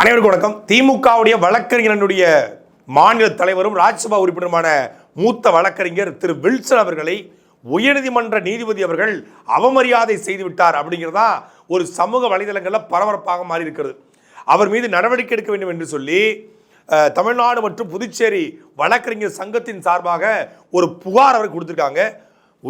அனைவருக்கும் வணக்கம். திமுகவுடைய வழக்கறிஞரனுடைய மாநில தலைவரும் ராஜ்யசபா உறுப்பினருமான மூத்த வழக்கறிஞர் திரு வில்சன் அவர்களை உயர்நீதிமன்ற நீதிபதி அவர்கள் அவமரியாதை செய்துவிட்டார் அப்படிங்கிறதா ஒரு சமூக வலைதளங்களில் பரபரப்பாக மாறி இருக்கிறது அவர் மீது நடவடிக்கை எடுக்க வேண்டும் என்று சொல்லி தமிழ்நாடு மற்றும் புதுச்சேரி வழக்கறிஞர் சங்கத்தின் சார்பாக ஒரு புகார் அவர் கொடுத்துருக்காங்க.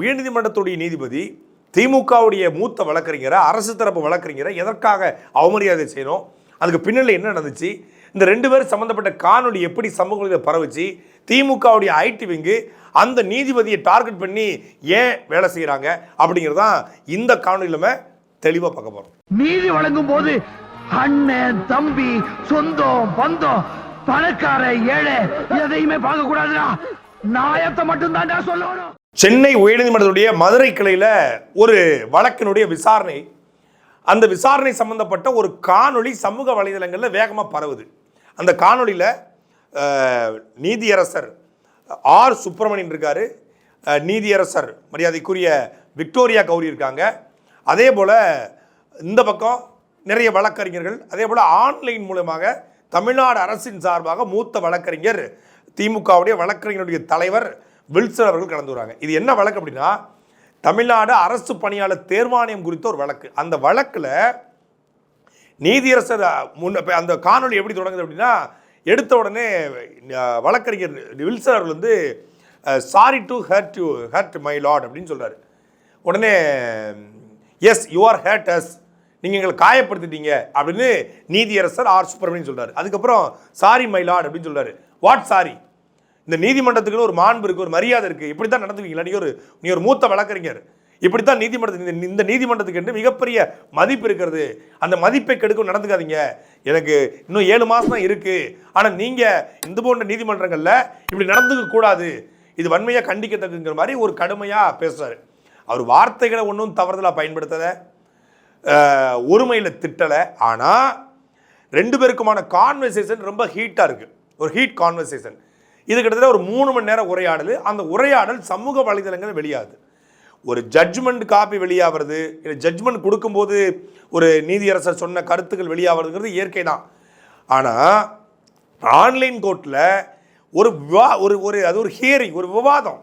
உயர்நீதிமன்றத்துடைய நீதிபதி திமுகவுடைய மூத்த வழக்கறிஞரை அரசு தரப்பு வழக்கறிஞரை எதற்காக அவமரியாதை செய்யணும்? அதுக்கு பின்னணியில் என்ன நடந்துச்சு? இந்த ரெண்டு பேரும் சம்மந்தப்பட்ட காணொளி எப்படி சமூகத்தில் பரவுச்சு? திமுகவுடைய ஐடி விங்கு அந்த நீதிபதியை டார்கெட் பண்ணி ஏன் வேலை செய்கிறாங்க அப்படிங்கிறது தான் இந்த காணொலியில் நம்ம தெளிவாக பார்க்க போகிறோம் நீதி வழங்கும் போது அண்ணன் தம்பி சொந்தம் பந்தம் பணக்கார ஏழை எதையுமே பார்க்க கூடாதுடா நாயத்தை மட்டும் தான்டா சொல்லணும். சென்னை உயர்நீதிமன்றத்துடைய மதுரை கிளையில் ஒரு வழக்கினுடைய விசாரணை அந்த விசாரணை சம்பந்தப்பட்ட ஒரு காணொளி சமூக வலைதளங்களில் வேகமாக பரவுது. அந்த காணொளியில் நீதியரசர் ஆர் சுப்பிரமணியன் இருக்கார். நீதியரசர் மரியாதைக்குரிய விக்டோரியா கௌரி இருக்காங்க. அதே போல் இந்த பக்கம் நிறைய வழக்கறிஞர்கள் அதே போல் ஆன்லைன் மூலமாக தமிழ்நாடு அரசின் சார்பாக மூத்த வழக்கறிஞர் திமுகவுடைய வழக்கறிஞருடைய தலைவர் வில்சன் அவர்கள் கலந்து வராங்க. இது என்ன வழக்கு அப்படின்னா தமிழ்நாடு அரசு பணியாளர் தேர்வாணையம் குறித்த ஒரு வழக்கு. அந்த வழக்கில் நீதியரசர் முன்ன அந்த காணொலி எப்படி தொடங்குது அப்படின்னா எடுத்த உடனே வழக்கறிஞர் வில்சன் அவர்கள் வந்து sorry to hurt to hurt my lord அப்படின்னு சொல்கிறார் உடனே yes you are hurt us நீங்கள் எங்களை காயப்படுத்திட்டீங்க அப்படின்னு நீதியரசர் ஆர். சுப்பிரமணியன் சொல்கிறார் அதுக்கப்புறம் சாரி மை லார்ட் அப்படின்னு சொல்கிறார் வாட் சாரி இந்த நீதிமன்றத்துக்கு ஒரு மாண்பு இருக்குது ஒரு மரியாதை இருக்குது இப்படி தான் நடந்துவீங்களா? நீ ஒரு நீ ஒரு மூத்த வழக்கறிஞர். இப்படித்தான் நீதிமன்றத்துக்கு இந்த- இந்த நீதிமன்றத்துக்கு என்று மிகப்பெரிய மதிப்பு இருக்கிறது. அந்த மதிப்பை கெடுக்க நடந்துக்காதீங்க. எனக்கு இன்னும் ஏழு மாதம் தான் இருக்குது ஆனால் நீங்கள் இந்த போன்ற நீதிமன்றங்களில் இப்படி நடந்துக்க கூடாது. இது வன்மையாக கண்டிக்கத்தக்குங்கிற மாதிரி ஒரு கடுமையாக பேசுகிறார் அவர் வார்த்தைகளை ஒன்றும் தவறுதலாக பயன்படுத்தலை. ஒருமையில் திட்டலை. ஆனால் ரெண்டு பேருக்குமான கான்வர்சேஷன் ரொம்ப ஹீட்டாக இருக்குது ஒரு ஹீட் கான்வர்சேஷன் இது கிட்டத்தட்ட ஒரு மூணு மணி நேரம் உரையாடல். அந்த உரையாடல் சமூக வலைதளங்கள் வெளியாகுது ஒரு ஜட்ஜ்மெண்ட் காப்பி வெளியாகிறது இல்லை ஜட்ஜ்மெண்ட் கொடுக்கும்போது ஒரு நீதியரசர் சொன்ன கருத்துக்கள் வெளியாகிறதுங்கிறது இயற்கை தான். ஆனால் ஆன்லைன் கோர்ட்டில் ஒரு விவா ஒரு ஒரு அது ஒரு ஹியரிங் ஒரு விவாதம்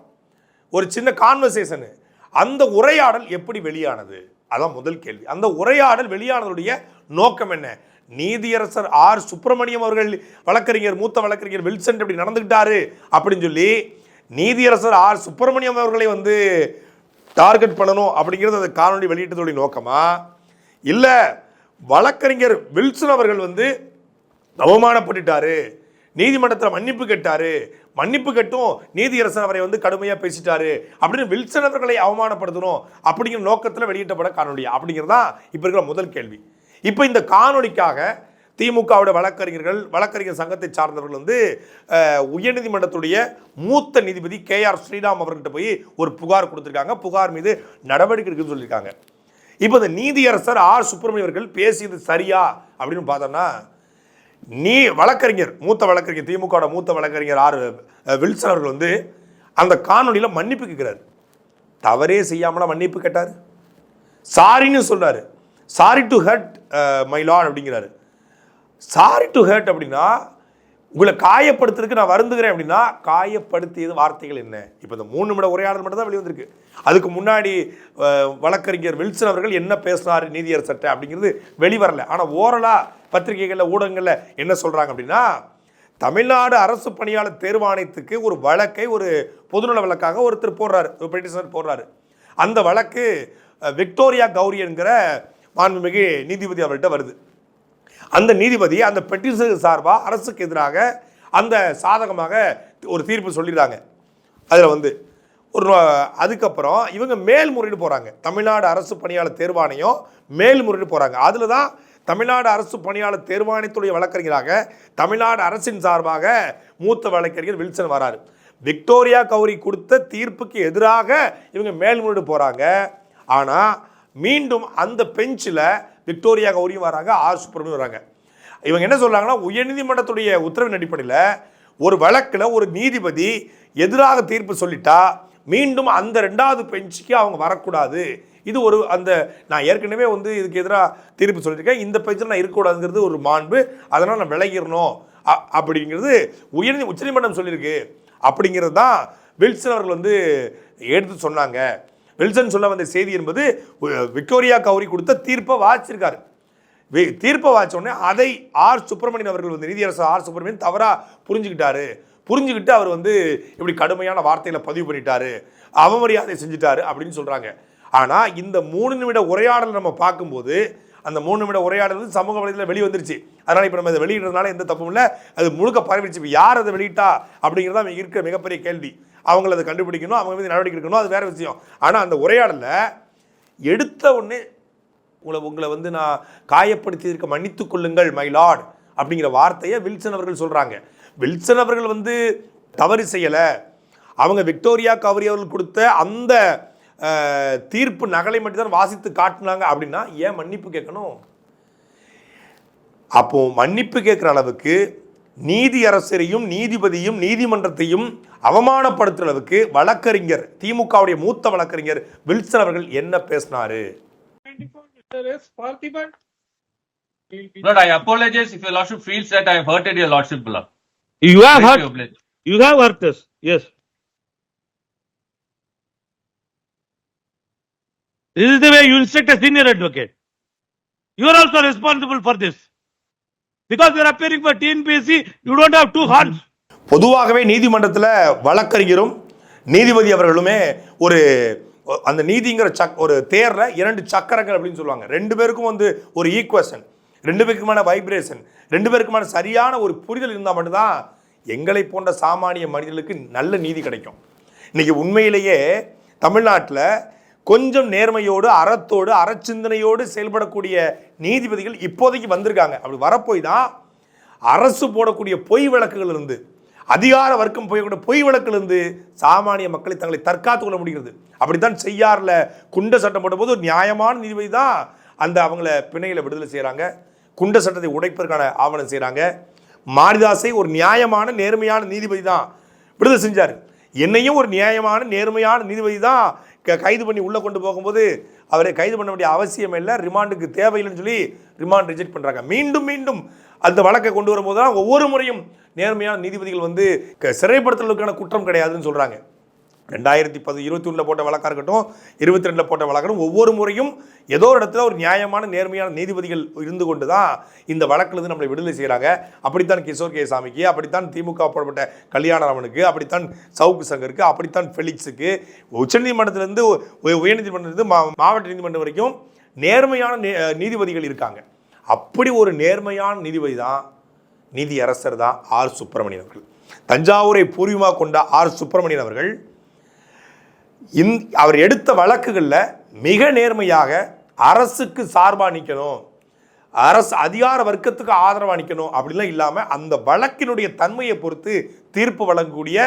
ஒரு சின்ன கான்வர்சேஷனு அந்த உரையாடல் எப்படி வெளியானது? அதான் முதல் கேள்வி. அந்த உரையாடல் வெளியானதுடைய நோக்கம் என்ன? நீதியரசர் ஆர் சுப்பிரமணியம் அவர்கள் வழக்கறிஞர் மூத்த வழக்கறிஞர் வில்சன் இப்படி நடந்துக்கிட்டாரு அப்படின்னு சொல்லி நீதியரசர் ஆர் சுப்பிரமணியம் அவர்களை வந்து டார்கெட் பண்ணணும் அப்படிங்கிறது அந்த காணொலி வெளியிட்டதுடைய நோக்கமா? இல்லை வழக்கறிஞர் வில்சன் அவர்கள் வந்து அவமானப்பட்டுட்டாரு நீதிமன்றத்தில் மன்னிப்பு கேட்டாரு மன்னிப்பு கேட்டும் நீதியரசர் அவரை வந்து கடுமையாக பேசிட்டாரு அப்படின்னு வில்சன் அவர்களை அவமானப்படுத்தணும் அப்படிங்கிற நோக்கத்தில் வெளியிட்டப்பட காணொலி. தான் இப்போ இருக்கிற முதல் கேள்வி. இப்போ இந்த காணொலிக்காக திமுகவோட வழக்கறிஞர்கள் வழக்கறிஞர் சங்கத்தை சார்ந்தவர்கள் வந்து உயர்நீதிமன்றத்துடைய மூத்த நீதிபதி கே ஆர் ஸ்ரீராம் அவர்கிட்ட போய் ஒரு புகார் கொடுத்துருக்காங்க. புகார் மீது நடவடிக்கை இருக்குன்னு சொல்லியிருக்காங்க. இப்போ இந்த நீதியரசர் ஆர் சுப்பிரமணியம் அவர்கள் பேசியது சரியா அப்படின்னு பார்த்தோம்னா நீ வழக்கறிஞர் மூத்த வழக்கறிஞர் திமுகவோட மூத்த வழக்கறிஞர் ஆர் வில்சன் அவர்கள் வந்து அந்த காணொலியில் மன்னிப்பு கேட்கிறார். தவறே செய்யாமலாம் மன்னிப்பு கேட்டார்? சாரின்னு சொல்றாரு. Sorry to hurt my lord அப்படிங்கிறாரு. சாரி டு ஹர்ட் அப்படின்னா உங்களை காயப்படுத்துறதுக்கு நான் வருந்துகிறேன் அப்படின்னா காயப்படுத்தியது வார்த்தைகள் என்ன? இப்போ இந்த மூணு நிமிட உரையாடல் மட்டும் தான் வெளிவந்திருக்கு. அதுக்கு முன்னாடி வழக்கறிஞர் வில்சன் அவர்கள் என்ன பேசினார் சட்டை அப்படிங்கிறது வெளிவரல. ஆனால் ஓரலாக பத்திரிகைகளில் ஊடகங்களில் என்ன சொல்கிறாங்க அப்படின்னா தமிழ்நாடு அரசு பணியாளர் தேர்வாணையத்துக்கு ஒரு வழக்கை ஒரு பொதுநல வழக்காக ஒருத்தர் போடுறாரு ஒரு பெட்டிஷனர் போடுறாரு. அந்த வழக்கு விக்டோரியா கௌரி என்கிற மாண்புமிகு நீதிபதி அவர்கிட்ட வருது. அந்த நீதிபதி அந்த பெட்டிஷன் சார்பாக அரசுக்கு எதிராக அந்த சாதகமாக ஒரு தீர்ப்பு சொல்லிடுறாங்க அதில் வந்து ஒரு அதுக்கப்புறம் இவங்க மேல்முறையீடு போகிறாங்க தமிழ்நாடு அரசு பணியாளர் தேர்வாணையம் மேல்முறையீடு போகிறாங்க அதில் தான் தமிழ்நாடு அரசு பணியாளர் தேர்வாணையத்துடைய வழக்கறிஞராக தமிழ்நாடு அரசின் சார்பாக மூத்த வழக்கறிஞர் வில்சன் வராரு. விக்டோரியா கௌரி கொடுத்த தீர்ப்புக்கு எதிராக இவங்க மேல்முறையீடு போகிறாங்க ஆனால் மீண்டும் அந்த பெஞ்சில் விக்டோரியா கௌரியும் வராங்க ஆர் சுப்பிரமணியும் வராங்க. இவங்க என்ன சொல்கிறாங்கன்னா உயர்நீதிமன்றத்துடைய உத்தரவின் அடிப்படையில் ஒரு வழக்கில் ஒரு நீதிபதி எதிராக தீர்ப்பு சொல்லிட்டா மீண்டும் அந்த ரெண்டாவது பெஞ்சுக்கு அவங்க வரக்கூடாது. இது ஒரு அந்த நான் ஏற்கனவே வந்து இதுக்கு எதிராக தீர்ப்பு சொல்லியிருக்கேன். இந்த பெஞ்சில் நான் இருக்கக்கூடாதுங்கிறது ஒரு மாண்பு. அதனால் நான் விலகிடணும். அ- அப்படிங்கிறது உயர்நீ உச்சநீதிமன்றம் சொல்லியிருக்கு. அப்படிங்கிறது தான் வில்சன் அவர்கள் வந்து எடுத்து சொன்னாங்க. வில்சன் சொல்ல வந்த செய்தி என்பது விக்டோரியா கௌரி கொடுத்த தீர்ப்பை வாச்சிருக்காரு தீர்ப்பை வாச்ச உடனே அதை ஆர் சுப்பிரமணியன் அவர்கள் வந்து நீதியரசர் ஆர் சுப்பிரமணியன் தவறாக புரிஞ்சுக்கிட்டாரு. புரிஞ்சுக்கிட்டு அவர் வந்து இப்படி கடுமையான வார்த்தையில் பதிவு பண்ணிட்டாரு. அவமரியாதை செஞ்சுட்டாரு அப்படின்னு சொல்கிறாங்க ஆனால் இந்த மூணு நிமிட உரையாடல் நம்ம பார்க்கும்போது அந்த மூணு நிமிட உரையாடல் வந்து சமூக வலைதளத்தில் வெளி வந்துருச்சு. அதனால் இப்போ நம்ம அதை வெளியிடுறதுனால எந்த தப்பும் இல்லை. அது முழுக்க பரவிடுச்சு. இப்போ யார் அதை வெளியிட்டா அப்படிங்கிறது தான் இருக்கிற மிகப்பெரிய கேள்வி. அவங்கள அதை கண்டுபிடிக்கணும் அவங்க மீது நடவடிக்கை எடுக்கணும் அது வேறு விஷயம். ஆனால் அந்த உரையாடலில் எடுத்த உடனே உங்களை உங்களை வந்து நான் காயப்படுத்தியிருக்க மன்னித்து கொள்ளுங்கள் மை லார்ட் அப்படிங்கிற வார்த்தையை வில்சன் அவர்கள் சொல்கிறாங்க வில்சன் அவர்கள் வந்து தவறு செய்யலை. அவங்க விக்டோரியா கவரி அவர்கள் கொடுத்த அந்த தீர்ப்பு நகலை மட்டும் தான் வாசித்து காட்டினாங்க அப்படின்னா ஏன் மன்னிப்பு கேட்கணும்? அப்போது மன்னிப்பு கேட்குற அளவுக்கு நீதி அரசரையும் நீதிபதியும் நீதிமன்றத்தையும் அவமானப்படுத்துற அளவுக்கு வழக்கறிஞர் திமுகவுடைய மூத்த வழக்கறிஞர் வில்சன் அவர்கள் என்ன பேசினாரு Mr. S. Parthiban. We'll be- Lord, I apologize if your lordship feels that I have hurted your lordship, beloved. You have Thank hurt, you, please. you have hurt us, yes. This is the way you instruct a senior advocate. You are also responsible for this. Because you are appearing for you you don't have two பொதுவாகவே நீதிமன்றத்தில் வழக்கறிஞரும் நீதிபதி அவர்களுமே ஒரு அந்த நீதிங்கிற chuck ஒரு தேரில் இரண்டு சக்கரங்கள் அப்படின்னு சொல்லுவாங்க. ரெண்டு பேருக்கும் வந்து ஒரு ஈக்குவேஷன் ரெண்டு பேருக்குமான வைப்ரேஷன் ரெண்டு பேருக்குமான சரியான ஒரு புரிதல் இருந்தால் மட்டும்தான் எங்களை போன்ற சாமானிய மனிதர்களுக்கு நல்ல நீதி கிடைக்கும். இன்றைக்கி உண்மையிலேயே தமிழ்நாட்டில் கொஞ்சம் நேர்மையோடு அறத்தோடு அறச்சிந்தனையோடு செயல்படக்கூடிய நீதிபதிகள் இப்போதைக்கு வந்திருக்காங்க. அப்படி வரப்போய் தான் அரசு போடக்கூடிய பொய் வழக்குகள் இருந்து அதிகார வர்க்கம் போயக்கூடிய பொய் வழக்குல இருந்து சாமானிய மக்களை தங்களை தற்காத்துக் கொள்ள முடிகிறது. அப்படித்தான் செய்யார்ல குண்ட சட்டம் போடும்போது ஒரு நியாயமான நீதிபதி தான் அந்த அவங்கள பிணையில் விடுதலை செய்கிறாங்க குண்ட சட்டத்தை உடைப்பதற்கான ஆவணம் செய்கிறாங்க மாரிதாசை ஒரு நியாயமான நேர்மையான நீதிபதி தான் விடுதலை செஞ்சார். என்னையும் ஒரு நியாயமான நேர்மையான நீதிபதி தான் கைது பண்ணி உள்ளே கொண்டு போகும்போது அவரை கைது பண்ண வேண்டிய அவசியம் இல்லை ரிமாண்டுக்கு தேவையில்லைன்னு சொல்லி ரிமாண்ட் ரிஜெக்ட் பண்ணுறாங்க மீண்டும் மீண்டும் அந்த வழக்கை கொண்டு வரும்போது தான் ஒவ்வொரு முறையும் நேர்மையான நீதிபதிகள் வந்து க- சிறைப்படுத்தலுக்கான குற்றம் கிடையாதுன்னு சொல்கிறாங்க ரெண்டாயிரத்தி பத்து இருபத்தி ஒன்றில் போட்ட வழக்காக இருக்கட்டும் இருபத்தி ரெண்டில் போட்ட வழக்கணும் ஒவ்வொரு முறையும் ஏதோ ஒரு இடத்துல ஒரு நியாயமான நேர்மையான நீதிபதிகள் இருந்து கொண்டு தான் இந்த வழக்கிலிருந்து நம்மளை விடுதலை செய்கிறாங்க அப்படித்தான் கிஷோர் கே சாமிக்கு அப்படித்தான் திமுக போடப்பட்ட கல்யாணராமனுக்கு அப்படித்தான் சவுக்கு சங்கருக்கு அப்படித்தான் ஃபெலிக்ஸுக்கு உச்சநீதிமன்றத்திலேருந்து உயர்நீதிமன்றத்திலிருந்து மா மாவட்ட நீதிமன்றம் வரைக்கும் நேர்மையான நீதிபதிகள் இருக்காங்க. அப்படி ஒரு நேர்மையான நீதிபதி தான் நீதியரசர் தான் ஆர் சுப்பிரமணியன் அவர்கள். தஞ்சாவூரை பூர்வீகமாக கொண்ட ஆர் சுப்பிரமணியன் அவர்கள் இந் அவர் எடுத்த வழக்குகளில் மிக நேர்மையாக அரசுக்கு சார்பாக நிற்கணும் அரசு அதிகார வர்க்கத்துக்கு ஆதரவாக நிற்கணும் அப்படிலாம் இல்லாமல் அந்த வழக்கினுடைய தன்மையை பொறுத்து தீர்ப்பு வழங்கக்கூடிய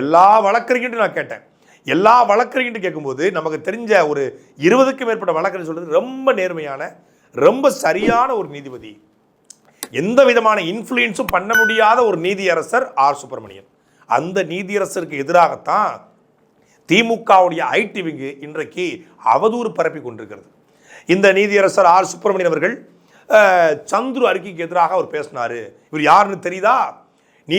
எல்லா வழக்கறிஞர்கிட்டும் நான் கேட்டேன். எல்லா வழக்கறிஞர்கிட்ட கேட்கும்போது நமக்கு தெரிஞ்ச ஒரு இருபதுக்கும் மேற்பட்ட வழக்கறிஞர் சொல்கிறது ரொம்ப நேர்மையான ரொம்ப சரியான ஒரு நீதிபதி. எந்த விதமான இன்ஃப்ளூயன்ஸும் பண்ண முடியாத ஒரு நீதியரசர் ஆர். சுப்பிரமணியன். அந்த நீதியரசருக்கு எதிராகத்தான் திமுகவுடைய ஐடி விங்கு இன்றைக்கு அவதூறு பரப்பி கொண்டிருக்கிறது. இந்த நீதியரசர் ஆர் சுப்பிரமணியன் அவர்கள் சந்துரு அறிக்கைக்கு எதிராக அவர் பேசினார். இவர் யாருன்னு தெரியுதா? நீ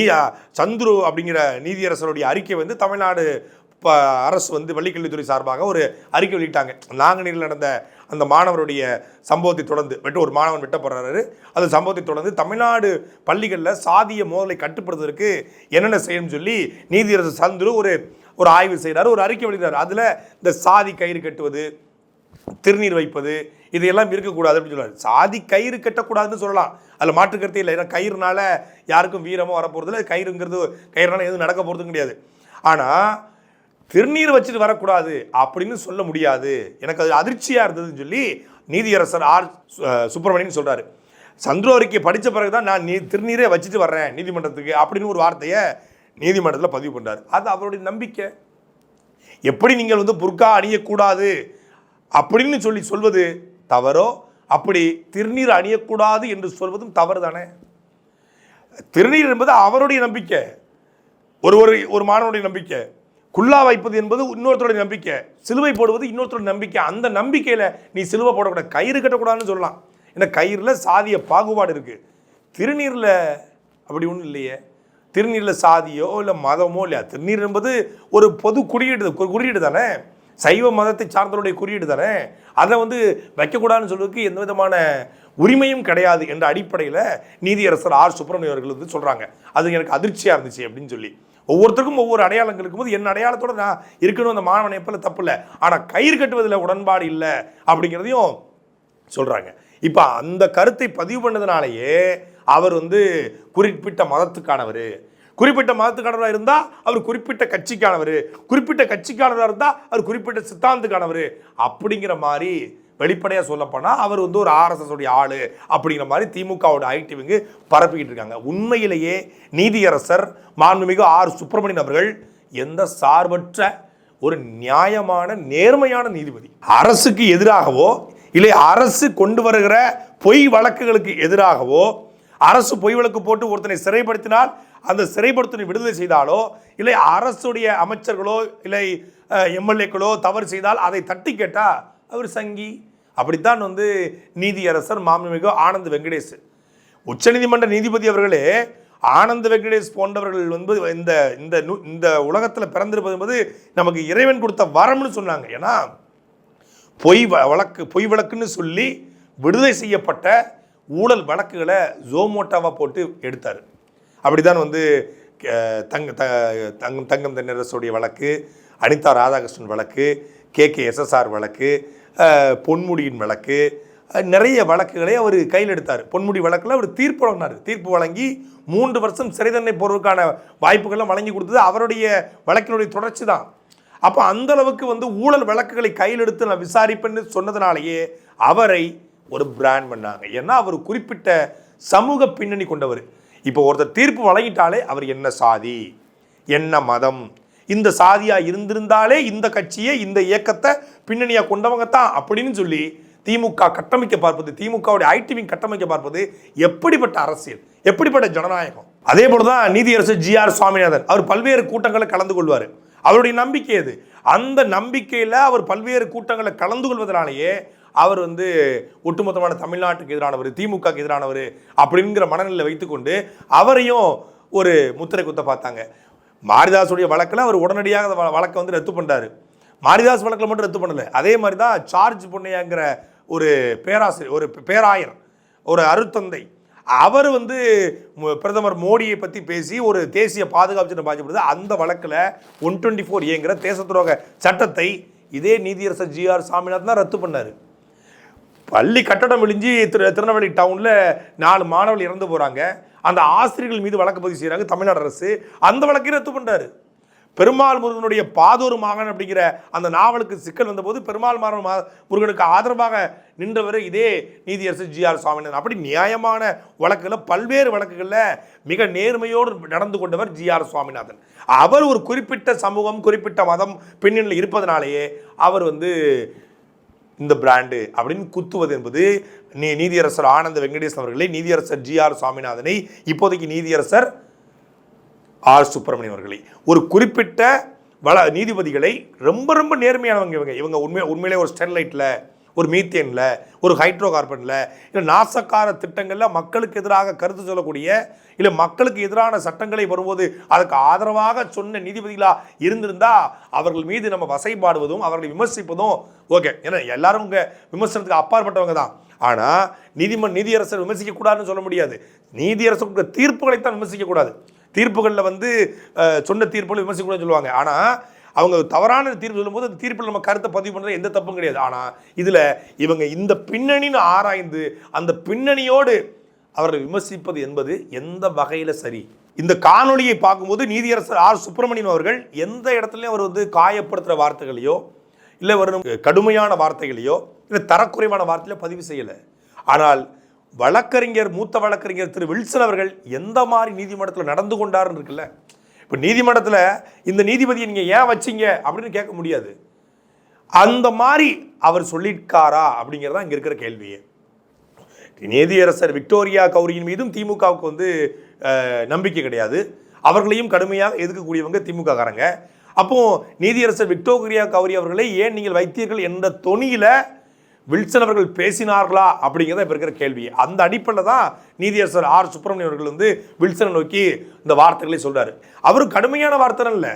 சந்துரு அப்படிங்கிற நீதியரசருடைய அறிக்கை வந்து தமிழ்நாடு ப- அரசு வந்து பள்ளிக்கல்வித்துறை சார்பாக ஒரு அறிக்கை வெளியிட்டாங்க. நாங்குநேரில் நடந்த அந்த மாணவருடைய சம்பவத்தை தொடர்ந்து வெட்ட ஒரு மாணவன் வெட்டப்படுறாரு அந்த சம்பவத்தை தொடர்ந்து தமிழ்நாடு பள்ளிகளில் சாதிய மோதலை கட்டுப்படுத்துவதற்கு என்னென்ன செய்யணும்னு சொல்லி நீதியரசர் சந்துரு ஒரு ஒரு ஆய்வு செய்கிறாரு ஒரு அறிக்கை வெளியிடுறாரு. அதில் இந்த சாதி கயிறு கட்டுவது திருநீர் வைப்பது இதையெல்லாம் இருக்கக்கூடாது அப்படின்னு சொல்லுவார் சாதி கயிறு கட்டக்கூடாதுன்னு சொல்லலாம். அதில் மாற்று கருத்தே இல்லை. ஏன்னா கயிறுனால யாருக்கும் வீரமாக வரப்போகிறது இல்லை. கயிறுங்கிறது கயிறுனால எதுவும் நடக்க போகிறதும் கிடையாது. ஆனால் திருநீர் வச்சுட்டு வரக்கூடாது அப்படின்னு சொல்ல முடியாது. எனக்கு அது அதிர்ச்சியாக இருந்ததுன்னு சொல்லி நீதியரசர் ஆர். சு- சுப்பிரமணியன் சொல்கிறாரு சந்துரு அறிக்கை படித்த பிறகு தான் நான் நீ திருநீரே வச்சுட்டு வர்றேன் நீதிமன்றத்துக்கு அப்படின்னு ஒரு வார்த்தையை நீதிமன்றத்தில் பதிவு பண்ணுறாரு அது அவருடைய நம்பிக்கை. எப்படி நீங்கள் வந்து புர்கா அணியக்கூடாது? அப்படின்னு சொல்லி சொல்வது தவறோ? அப்படி திருநீர் அணியக்கூடாது என்று சொல்வதும் தவறு தானே திருநீர் என்பது அவருடைய நம்பிக்கை. ஒரு ஒரு ஒரு மாணவனுடைய நம்பிக்கை. குல்லா வைப்பது என்பது இன்னொருத்தருடைய நம்பிக்கை. சிலுவை போடுவது இன்னொருத்தருடைய நம்பிக்கை. அந்த நம்பிக்கையில் நீ சிலுவை போடக்கூடாது. கயிறு கட்டக்கூடாதுன்னு சொல்லலாம். ஏன்னா கயிறில் சாதிய பாகுபாடு இருக்குது திருநீரில் அப்படி ஒன்றும் இல்லையே. திருநீரில் சாதியோ இல்லை மதமோ இல்லையா? திருநீர் என்பது ஒரு பொது குறியீடு குறியீடு தானே? சைவ மதத்தை சார்ந்தவருடைய குறியீடு தானே? அதை வந்து வைக்கக்கூடாதுன்னு சொல்றதுக்கு எந்த விதமான உரிமையும் கிடையாது என்ற அடிப்படையில் நீதியரசர் ஆர் சுப்பிரமணியம் அவர்கள் வந்து சொல்கிறாங்க அது எனக்கு அதிர்ச்சியாக இருந்துச்சு அப்படின்னு சொல்லி. ஒவ்வொருத்தருக்கும் ஒவ்வொரு அடையாளங்கள் இருக்கும்போது என் அடையாளத்தோட நான் இருக்கணும் அந்த மாணவனை எப்பல தப்பு இல்லை ஆனால் கயிறு கட்டுவதில் உடன்பாடு இல்லை அப்படிங்கிறதையும் சொல்கிறாங்க இப்போ அந்த கருத்தை பதிவு பண்ணதுனாலேயே அவர் வந்து குறிப்பிட்ட மதத்துக்கானவர். குறிப்பிட்ட மதத்துக்கானவராக இருந்தால் அவர் குறிப்பிட்ட கட்சிக்கானவர். குறிப்பிட்ட கட்சிக்கானவராக இருந்தால் அவர் குறிப்பிட்ட சித்தாந்தத்துக்கானவர் அப்படிங்கிற மாதிரி வெளிப்படையாக சொல்லப்போனால் அவர் வந்து ஒரு ஆர்எஸ்எஸ் உடைய ஆள் அப்படிங்கிற மாதிரி திமுகவோட ஐடிவிங்கு பரப்பிக்கிட்டு இருக்காங்க. உண்மையிலேயே நீதியரசர் மாண்புமிகு ஆர். சுப்பிரமணியன் அவர்கள் எந்த சார்பற்ற ஒரு நியாயமான நேர்மையான நீதிபதி. அரசுக்கு எதிராகவோ இல்லை அரசு கொண்டு வருகிற பொய் வழக்குகளுக்கு எதிராகவோ அரசு பொய் வழக்கு போட்டு ஒருத்தனை சிறைப்படுத்தினால் அந்த சிறைப்படுத்தினை விடுதலை செய்தாலோ இல்லை அரசுடைய அமைச்சர்களோ இல்லை எம்எல்ஏக்களோ தவறு செய்தால் அதை தட்டி கேட்டால் அவர் சங்கி. அப்படித்தான் வந்து நீதியரசர் மாமன்மிகு ஆனந்த் வெங்கடேஷ். உச்சநீதிமன்ற நீதிபதி அவர்களே ஆனந்த வெங்கடேஷ் போன்றவர்கள் வந்து இந்த இந்த இந்த உலகத்தில் பிறந்திருப்பது என்பது நமக்கு இறைவன் கொடுத்த வரம்னு சொன்னாங்க. ஏன்னா பொய் வ- வழக்கு பொய் வழக்குன்னு சொல்லி விடுதலை செய்யப்பட்ட ஊழல் வழக்குகளை ஜோமோட்டாவாக போட்டு எடுத்தார். அப்படிதான் வந்து தங்க த தங்கம் தங்கம் தென்னரசுடைய வழக்கு அனிதா ராதாகிருஷ்ணன் வழக்கு கே கே எஸ்எஸ்ஆர் வழக்கு பொன்முடியின் வழக்கு நிறைய வழக்குகளை அவர் கையில் எடுத்தார். பொன்முடி வழக்கில் அவர் தீர்ப்பு வழங்கினார். தீர்ப்பு வழங்கி மூன்று வருஷம் சிறை தண்டனை போடுவதற்கான வாய்ப்புகளை வழங்கி கொடுத்தது அவருடைய வழக்கினுடைய தொடர்ச்சி தான். அப்போ அந்த அளவுக்கு வந்து ஊழல் வழக்குகளை கையில் எடுத்து நான் விசாரிப்பேன்னு சொன்னதுனாலேயே அவரை ஒரு பிராண்ட் பண்ணாங்க. ஏன்னா அவர் குறிப்பிட்ட சமூக பின்னணி கொண்டவர். இப்போ ஒருத்தர் தீர்ப்பு வழங்கிட்டாலே அவர் என்ன சாதி என்ன மதம் இந்த சாதியாக இருந்திருந்தாலே இந்த கட்சியை இந்த இயக்கத்தை பின்னணியாக கொண்டவங்க தான் அப்படின்னு சொல்லி திமுக கட்டமைக்க பார்ப்பது திமுகவுடைய ஐடிவிங் கட்டமைக்க பார்ப்பது எப்படிப்பட்ட அரசியல் எப்படிப்பட்ட ஜனநாயகம்? அதே போலதான் நீதியரசர் ஜி ஆர் சுவாமிநாதன் அவர் பல்வேறு கூட்டங்களை கலந்து கொள்வார். அவருடைய நம்பிக்கை அது அந்த நம்பிக்கையில் அவர் பல்வேறு கூட்டங்களை கலந்து கொள்வதனாலேயே அவர் வந்து ஒட்டுமொத்தமான தமிழ்நாட்டுக்கு எதிரானவர் திமுகக்கு எதிரானவர் அப்படிங்கிற மனநிலையில் வைத்துக்கொண்டு அவரையும் ஒரு முத்திரை குத்த பார்த்தாங்க. மாரிதாசுடைய வழக்கில் அவர் உடனடியாக அந்த வ- வழக்கை வந்து ரத்து பண்ணிட்டாரு. மாரிதாஸ் வழக்கில் மட்டும் ரத்து பண்ணலை. அதே மாதிரி தான் சார்ஜ் பொன்னையாங்கிற ஒரு பேராசிரியர் ஒரு பேராயர் ஒரு அருத்தந்தை அவர் வந்து பிரதமர் மோடியை பற்றி பேசி ஒரு தேசிய பாதுகாப்பு சட்டம் பாதிக்கப்படுது. அந்த வழக்கில் ஒன் டுவெண்ட்டி ஃபோர் ஏங்கிற தேச துரோக சட்டத்தை இதே நீதியரசர் ஜிஆர் சாமிநாத் தான் ரத்து பண்ணார். பள்ளி கட்டடம் விழிஞ்சி திரு திருநெல்வேலி டவுனில் நாலு மாணவர்கள் இறந்து போகிறாங்க அந்த ஆசிரியர்கள் மீது வழக்கு பதிவு செய்கிறாங்க தமிழ்நாடு அரசு. அந்த வழக்கையும் ரத்து பண்ணுறாரு பெருமாள் முருகனுடைய பாதூர் மகன் அப்படிங்கிற அந்த நாவலுக்கு சிக்கல் வந்தபோது பெருமாள் மாறன் மா- முருகனுக்கு ஆதரவாக நின்றவர் இதே நீதியரசர் ஜி ஆர் சுவாமிநாதன். அப்படி நியாயமான வழக்குகளில் பல்வேறு வழக்குகளில் மிக நேர்மையோடு நடந்து கொண்டவர் ஜி ஆர் சுவாமிநாதன். அவர் ஒரு குறிப்பிட்ட சமூகம் குறிப்பிட்ட மதம் பின்னணியில் இருப்பதனாலேயே அவர் வந்து இந்த பிராண்டு அப்படின்னு குத்துவது என்பது நீ நீதியரசர் ஆனந்த வெங்கடேசன் அவர்களை நீதியரசர் ஜி ஆர் சுவாமிநாதனை இப்போதைக்கு நீதியரசர் ஆர் சுப்பிரமணியம் அவர்களை. ஒரு குறிப்பிட்ட வள நீதிபதிகளை ரொம்ப ரொம்ப நேர்மையானவங்க இவங்க. இவங்க உண்மை உண்மையிலே ஒரு ஸ்டெர்லைட்டில் ஒரு மீத்தேனில் ஒரு ஹைட்ரோ கார்பனில் இல்லை நாசக்கார திட்டங்களில் மக்களுக்கு எதிராக கருத்து சொல்லக்கூடிய இல்லை மக்களுக்கு எதிரான சட்டங்களை வரும்போது அதுக்கு ஆதரவாக சொன்ன நீதிபதிகளாக இருந்திருந்தா அவர்கள் மீது நம்ம வசைப்பாடுவதும் அவர்களை விமர்சிப்பதும் ஓகே. ஏன்னா எல்லாரும் உங்கள் விமர்சனத்துக்கு அப்பாற்பட்டவங்க தான். ஆனால் நீதிமன்ற நீதியரசர் விமர்சிக்கக்கூடாதுன்னு சொல்ல முடியாது. நீதியரசர் தீர்ப்புகளைத்தான் விமர்சிக்கக்கூடாது தீர்ப்புகளில் வந்து சொன்ன தீர்ப்புகளை விமர்சிக்கக்கூடாதுன்னு சொல்லுவாங்க. ஆனால் அவங்க தவறான தீர்ப்பு சொல்லும்போது அந்த தீர்ப்பில் நம்ம கருத்தை பதிவு பண்ணுறது எந்த தப்பும் கிடையாது. ஆனால் இதில் இவங்க இந்த பின்னணின்னு ஆராய்ந்து அந்த பின்னணியோடு அவர்கள் விமர்சிப்பது என்பது எந்த வகையில் சரி? இந்த காணொலியை பார்க்கும்போது நீதியரசர் ஆர். சுப்பிரமணியன் அவர்கள் எந்த இடத்துலையும் அவர் வந்து காயப்படுத்துகிற வார்த்தைகளையோ இல்லை ஒரு கடுமையான வார்த்தைகளையோ இல்லை தரக்குறைவான வார்த்தையில பதிவு செய்யலை. ஆனால் வழக்கறிஞர் மூத்த வழக்கறிஞர் திரு வில்சன் அவர்கள் எந்த மாதிரி நீதிமன்றத்தில் நடந்து கொண்டாருன்னு இருக்குல்ல இப்போ நீதிமன்றத்தில் இந்த நீதிபதியை நீங்கள் ஏன் வச்சீங்க அப்படின்னு கேட்க முடியாது. அந்த மாதிரி அவர் சொல்லியிருக்காரா அப்படிங்கிறது தான் இங்கே இருக்கிற கேள்வியே. நீதியரசர் விக்டோரியா கௌரியின் மீதும் திமுகவுக்கு வந்து நம்பிக்கை கிடையாது. அவர்களையும் கடுமையாக எதிர்க்கக்கூடியவங்க திமுக காரங்க அப்போ நீதியரசர் விக்டோரியா கௌரி அவர்களை ஏன் நீங்கள் வைத்தீர்கள் என்ற தொனியில் வில்சன் அவர்கள் பேசினார்களா அப்படிங்கிறத இப்போ இருக்கிற கேள்வி. அந்த அடிப்படையில் தான் நீதியரசர் ஆர் சுப்பிரமணியம் அவர்கள் வந்து வில்சனை நோக்கி இந்த வார்த்தைகளை சொல்கிறார் அவர் கடுமையான வார்த்தை இல்லை.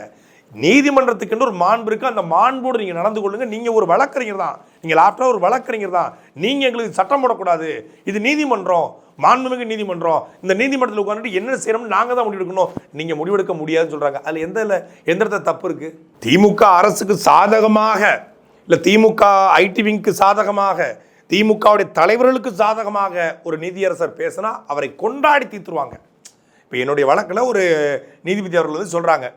நீதிமன்றத்துக்குன்னு ஒரு மாண்பு இருக்குது அந்த மாண்போடு நீங்கள் நடந்து கொள்ளுங்க. நீங்கள் ஒரு வழக்கறிஞர் தான். நீங்கள் லாப்டாப் ஒரு வழக்கறிஞர் தான். நீங்கள் எங்களுக்கு சட்டம் போடக்கூடாது. இது நீதிமன்றம். மாண்புமிகு நீதிமன்றம். இந்த நீதிமன்றத்தில் உட்காந்துட்டு என்ன செய்யணும்னு நாங்கள் தான் முடிவெடுக்கணும் நீங்கள் முடிவெடுக்க முடியாதுன்னு சொல்கிறாங்க அதில் எந்த இல்லை எந்த இடத்துல தப்பு இருக்குது திமுக அரசுக்கு சாதகமாக இல்லை திமுக ஐடி விங்க்கு சாதகமாக திமுகவுடைய தலைவர்களுக்கு சாதகமாக ஒரு நீதியரசர் பேசினா அவரை கொண்டாடி தீர்த்துருவாங்க. இப்போ என்னுடைய வழக்கில் ஒரு நீதிபதி அவர்கள் வந்து சொல்கிறாங்க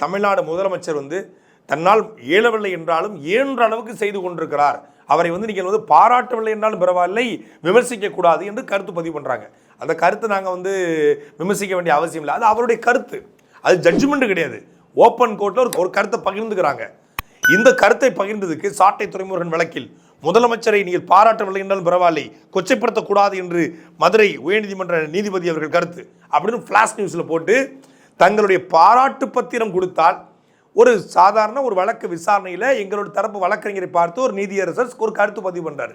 தமிழ்நாடு முதலமைச்சர் வந்து தன்னால் இயலவில்லை என்றாலும் இயன்ற அளவுக்கு செய்து கொண்டிருக்கிறார். அவரை வந்து நீங்கள் வந்து பாராட்டவில்லை என்றாலும் பரவாயில்லை விமர்சிக்கக்கூடாது என்று கருத்து பதிவு பண்ணுறாங்க அந்த கருத்தை நாங்கள் வந்து விமர்சிக்க வேண்டிய அவசியம் இல்லை. அது அவருடைய கருத்து. அது ஜட்ஜ்மெண்ட்டு கிடையாது. ஓப்பன் கோர்ட்டில் ஒரு ஒரு கருத்தை பகிர்ந்துக்கிறாங்க. இந்த கருத்தை பகிர்ந்ததுக்கு சாட்டை துறைமுருகன் வழக்கில் முதலமைச்சரை நீங்கள் பாராட்டவில்லை என்றாலும் பரவாயில்லை கொச்சைப்படுத்தக்கூடாது என்று மதுரை உயர்நீதிமன்ற நீதிபதி அவர்கள் கருத்து. அப்படின்னு ஃப்ளாஷ் நியூஸில் போட்டு தங்களுடைய பாராட்டு பத்திரம் கொடுத்தால் ஒரு சாதாரண ஒரு வழக்கு விசாரணையில் எங்களுடைய தரப்பு வழக்கறிஞரை பார்த்து ஒரு நீதியரசர் ஒரு கருத்து பதிவு பண்ணுறாரு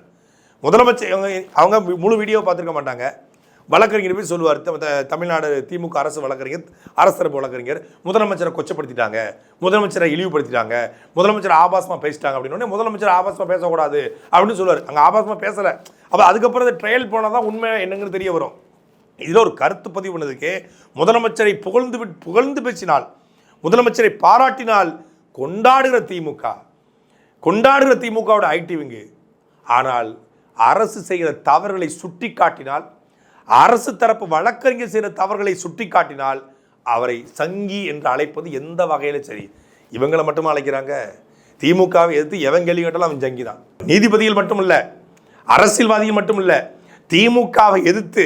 முதலமைச்சர் அவங்க அவங்க முழு வீடியோ பார்த்துருக்க மாட்டாங்க. வழக்கறிஞர் போய் சொல்லுவார். தமிழ்நாடு திமுக அரசு வழக்கறிஞர் அரசு தரப்பு வழக்கறிஞர் முதலமைச்சரை கொச்சப்படுத்திட்டாங்க. முதலமைச்சரை இழிவுபடுத்திட்டாங்க. முதலமைச்சர் ஆபாசமாக பேசிட்டாங்க அப்படின்னு முதலமைச்சர் ஆபாசமாக பேசக்கூடாது அப்படின்னு சொல்லுவார். அங்கே ஆபாசமாக பேசலை. அப்போ அதுக்கப்புறம் இந்த ட்ரையல் போனால் தான் உண்மை என்னங்கிறது தெரிய வரும். இதில் ஒரு கருத்து பதிவு பண்ணதுக்கே முதலமைச்சரை புகழ்ந்து புகழ்ந்து பேசினால் முதலமைச்சரை பாராட்டினால் கொண்டாடுகிற திமுக கொண்டாடுகிற திமுகவோட ஐடி விங்கு. ஆனால் அரசு செய்கிற தவறுகளை சுட்டி காட்டினால் அரசு தரப்பு வழக்கறிஞர் செய்கிற தவறுகளை சுட்டி காட்டினால் அவரை சங்கி என்று அழைப்பது எந்த வகையிலும் சரி. இவங்களை மட்டும் அழைக்கிறாங்க? திமுகவை எதிர்த்து எவன் கேள்வி கேட்டாலும் அவன் ஜங்கி தான். நீதிபதிகள் மட்டும் இல்லை அரசியல்வாதிகள் மட்டும் இல்லை திமுகவை எதிர்த்து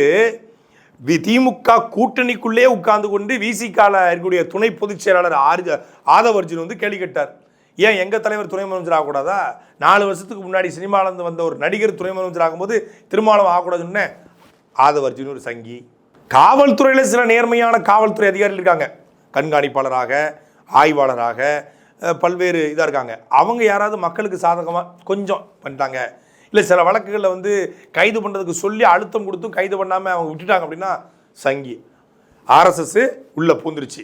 வி- திமுக கூட்டணிக்குள்ளே உட்கார்ந்து கொண்டு விசிகால இருக்கக்கூடிய துணை பொதுச் செயலாளர் ஆர்ஜ ஆதவர்ஜுன் வந்து கேள்வி கேட்டார். ஏன் எங்கள் தலைவர் துணை முதலமைச்சர் ஆகக்கூடாதா? நாலு வருஷத்துக்கு முன்னாடி சினிமாவிலேருந்து வந்த ஒரு நடிகர் துணை முதலமைச்சர் ஆகும்போது திருமாவளவன் ஆகக்கூடாதுன்னு ஆதவ ஒரு சங்கி. காவல்துறையில் சில நேர்மையான காவல்துறை அதிகாரிகள் இருக்காங்க. கண்காணிப்பாளராக ஆய்வாளராக பல்வேறு இதாக இருக்காங்க. அவங்க யாராவது மக்களுக்கு சாதகமாக கொஞ்சம் பண்ணிட்டாங்க. இல்லை சில வழக்குகளில் வந்து கைது பண்ணுறதுக்கு சொல்லி அழுத்தம் கொடுத்தும் கைது பண்ணாமல் அவங்க விட்டுட்டாங்க அப்படின்னா சங்கி. ஆர்எஸ்எஸ் உள்ளே பூந்துருச்சு.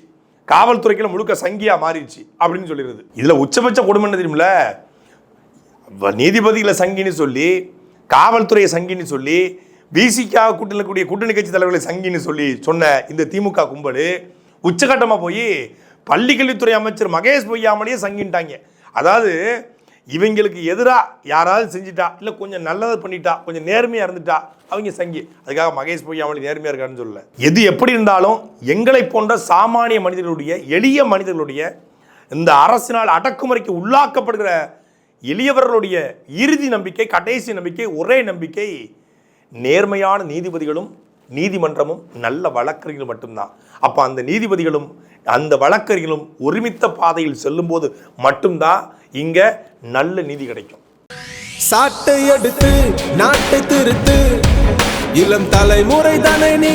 காவல்துறைக்கில் முழுக்க சங்கியாக மாறிடுச்சு அப்படின்னு சொல்லிடுறது. இதில் உச்சபட்ச கொடுமை என்ன தெரியுமில்ல? நீதிபதிகளை சங்கின்னு சொல்லி காவல்துறையை சங்கின்னு சொல்லி பிசிக்காக கூட்டணியில் கூடிய கூட்டணி கட்சி தலைவர்களை சங்கின்னு சொல்லி சொன்ன இந்த திமுக கும்பல் உச்சகட்டமாக போய் பள்ளிக்கல்வித்துறை அமைச்சர் மகேஷ் பொய்யாமலேயே சங்கின்ட்டாங்க. அதாவது இவங்களுக்கு எதிராக யாராவது செஞ்சிட்டா இல்லை கொஞ்சம் நல்லதை பண்ணிட்டா கொஞ்சம் நேர்மையாக இருந்துட்டா அவங்க சங்கி. அதுக்காக மகேஷ் பொய்யாமலி நேர்மையாக இருக்காருன்னு சொல்லல. எது எப்படி இருந்தாலும் எங்களை போன்ற சாமானிய மனிதர்களுடைய எளிய மனிதர்களுடைய இந்த அரசினால் அடக்குமுறைக்கு உள்ளாக்கப்படுகிற எளியவர்களுடைய இறுதி நம்பிக்கை கடைசி நம்பிக்கை ஒரே நம்பிக்கை நேர்மையான நீதிபதிகளும் நீதிமன்றமும் நல்ல வழக்கறிஞர்கள் மட்டும்தான். அப்போ அந்த நீதிபதிகளும் அந்த வழக்கறிஞர்களும் ஒருமித்த பாதையில் செல்லும்போது மட்டும்தான் இங்கே நல்ல நீதி கிடைக்கும். சாட்டை எடுத்து நாட்டை திருத்து இளம் தலைமுறை தானே நீ